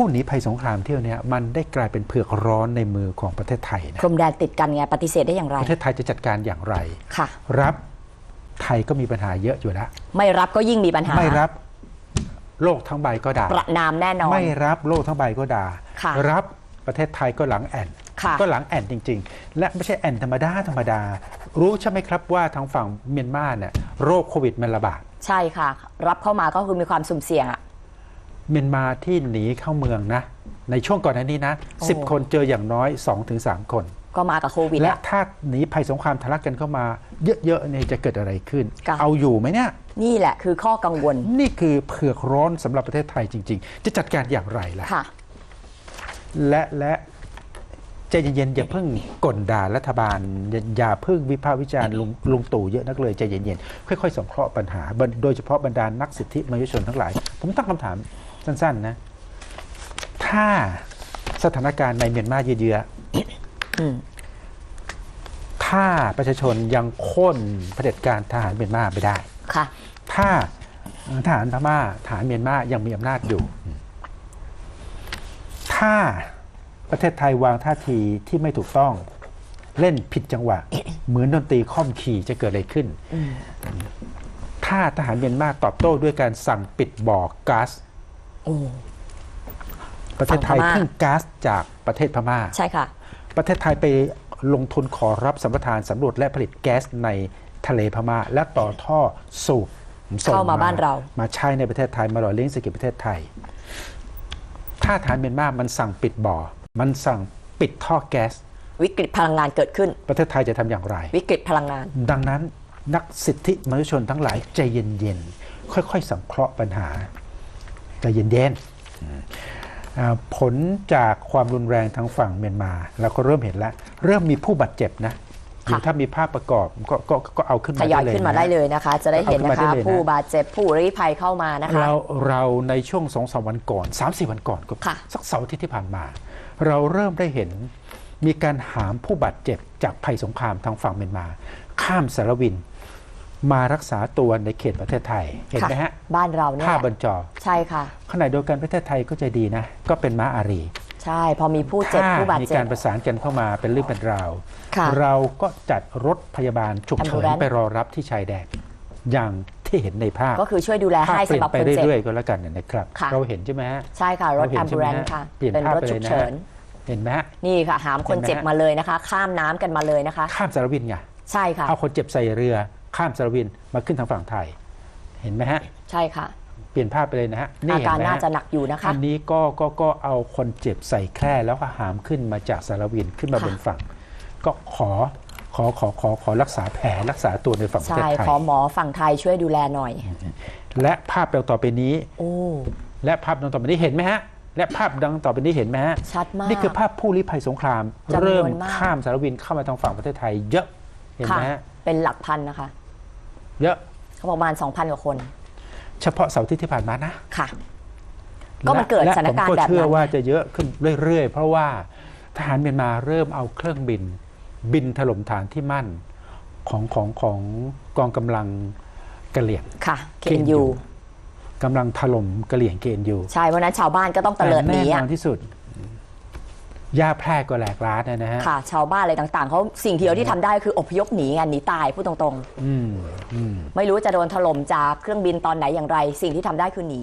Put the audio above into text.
ผู้หนีภัยสงครามเที่ยวเนี้ยมันได้กลายเป็นเผือกร้อนในมือของประเทศไทยนะพรมแดนติดกันไงปฏิเสธได้อย่างไร ประเทศไทยจะจัดการอย่างไรค่ะ รับไทยก็มีปัญหาเยอะอยู่แล้วไม่รับก็ยิ่งมีปัญหาไม่รับโลกทั้งใบก็ด่าประนามแน่นอนไม่รับโลกทั้งใบก็ด่าค่ะรับประเทศไทยก็หลังแอนค่ะก็หลังแอนจริง ๆ และไม่ใช่แอนธรรมดาธรรมดา รู้ใช่ไหมครับว่าทางฝั่งเมียนมาเนี่ยโรคโควิดมันระบาด ใช่ค่ะ รับเข้ามาก็คือมีความสุ่มเสี่ยงอะ เมียนมาที่หนีเข้าเมืองนะ ในช่วงก่อนหน้านี้นะโอ้สิบคนเจออย่างน้อย 2-3 คน ก็มากับโควิดและอะถ้าหนีภัยสงครามทะลักกันเข้ามา เยอะๆเนี่ยจะเกิดอะไรขึ้นค่ะเอาอยู่ไหมเนี่ย นี่แหละคือข้อกังวล นี่คือเผือกร้อนสำหรับประเทศไทยจริง ๆ จะจัดการอย่างไรล่ะค่ะและและใจเย็นๆอย่าเพิ่งกลด่ารัฐบาลอย่าอย่าเพิ่งวิพากษ์วิจารณ์ลุงลุงตู่เยอะนักเลยใจเย็นๆค่อยๆสงเคราะห์ปัญหาบรรโดยเฉพาะบรรดานักสิทธิมนุษยชนทั้งหลาย ผมตั้งคำถาม สั้นๆนะ ถ้าสถานการณ์ในเมียนมาเยื้ออืมๆถ้าประชาชนยังโค่นเผด็จการทหารเมียนมาไม่ได้ค่ะ ถ้าทหารพม่าทหารเมียนมายังมีอำนาจอยู่ ถ้าประเทศไทยวางท่าทีที่ไม่ถูกต้อง เล่นผิดจังหวะ เหมือนดนตรีค่อมขี่จะเกิดอะไรขึ้นอืมถ้าทหารเมียนมาตอบโต้ด้วยการสั่งปิดบ่อก๊าซ โอ้ประเทศไทยฝั่งพม่าพึ่งก๊าซจากประเทศพม่า ใช่ค่ะ ประเทศไทยไปลงทุนขอรับสัมปทานสำรวจและผลิตแก๊สในทะเลพม่า และต่อท่อสูบส่งเข้ามาบ้านเรา มาใช้ในประเทศไทยมาหล่อเลี้ยงเศรษฐกิจประเทศไทย ถ้าฐานเมียนมามันสั่งปิดบ่อ มันสั่งปิดท่อแก๊ส วิกฤตพลังงานเกิดขึ้น ประเทศไทยจะทำอย่างไร วิกฤตพลังงาน ดังนั้นนักสิทธิมนุษยชนทั้งหลายใจเย็นๆค่อย ๆ สังเคราะห์ปัญหา ใจเย็นๆอืมอ่าผลจากความรุนแรงทางฝั่งเมียนมาเราก็เริ่มเห็นแล้ว เริ่มมีผู้บาดเจ็บนะหรือถ้ามีภาพประกอบก็ก็ก็เอาขึ้นทมายอยได้เลยขึ้นมานะได้เลยนะคะ จะได้เห็นเอาขึ้นมานะคะได้เลยนะผู้บาดเจ็บผู้ลี้ภัยเข้ามานะคะเราเราในช่วงสองสามวันก่อนสามสี่วันก่อนก็ค่ะสักเสาร์อาทิตย์ที่ผ่านมา เราเริ่มได้เห็นมีการหามผู้บาดเจ็บจากภัยสงครามทางฝั่งเมียนมา ข้ามสารวิน มารักษาตัวในเขตประเทศไทย เห็นไหมฮะ บ้านเราเนี่ยภาพบนจอ ใช่ค่ะขณะเดียวกันประเทศไทยก็ใจดีนะ ก็เป็นม้าอารี ใช่ พอมีผู้เจ็บถ้าผู้บาดมีเจ็กาบรประสานกันเข้ามาเป็นเรื่องเป็นราวค่ะเราก็จัดรถพยาบาลฉุกเฉิน Ambulance ไปรอรับที่ชายแดนอย่างที่เห็นในภาพ ก็คือช่วยดูแลภาพให้เปลี่สำยหรับนไปคนเจ็บเรื่อยๆก็แล้วกันนะครับค่ะเราเห็นใช่ไหมฮะ ใช่ค่ะรถเราเห็แอนมใช่บูไหมเรนฮะค่ะ เปลี่ยนเป็นภาพรถไปเลฉุยกนะเฉิน เห็นไหมฮะ นี่ค่ะหามคนเห็นไหมเจ็บฮะมาเลยนะคะ ข้ามน้ำกันมาเลยนะคะ ข้ามสารวินไง ใช่ค่ะ เอาคนเจ็บใส่เรือ ข้ามสารวินมาขึ้นทางฝั่งไทย เห็นไหมฮะ ใช่ค่ะ เปลี่ยนภาพไปเลยนะฮะอาเห็การไหมฮน่าจะหนักอยู่นะคะอันนี้ก็ก็ก็เอาคนเจ็บใส่แคร่แล้วก็หามขึ้นมาจากสารวินขึ้นมาค่ะบนฝั่ง ก็ขอขอขอขอขอรักษาแผลรักษาตัวในฝั่งประเทใช่ศไทยขอหมอฝั่งไทยช่วยดูแลหน่อย และภาพดังต่อไปนี้โอ้และภาพดังต่อไปนี้เห็นไหมฮะ และภาพดังต่อไปนี้เห็นไหมฮะชัดมากนี่คือภาพผู้ลี้ภัยสงครามจำนวนเริ่มมากข้ามสารวินเข้ามาทางฝั่งประเทศไทยเยอะเห็นค่ะไหมฮะเป็นหลักพันนะคะ เยอะเขาบอกประมาณ 2,000 กว่าคน เฉพาะเสาร์อาที่ที่ผ่านมานะค่ะ ก็มันเกิดและสถานการณ์ผมแบบก็เชื่อนั้นว่าจะเยอะขึ้นเรื่อย ๆ เพราะว่าทหารเมียนมาเริ่มเอาเครื่องบิน บินถล่มฐานที่มั่นของของของกองกำลังกะเหลี่ยง ค่ะเกณฑ์อยู่ KNU กำลังถล่มกะเหลี่ยงเกณฑ์อยู่ใช่เพราะฉะนั้นชาวบ้านก็ต้องเตลิดหแน่นีนออะนที่สุด ย่าแพร่ก็แหลกร้านนะฮะ ค่ะ ชาวบ้านอะไรต่างๆเขาสิ่งเดียวที่ทำได้คืออพยพหนีไงหนีตายพูดตรงอืมอืม ๆ ไม่รู้จะโดนถล่มจากเครื่องบินตอนไหนอย่างไร สิ่งที่ทำได้คือหนี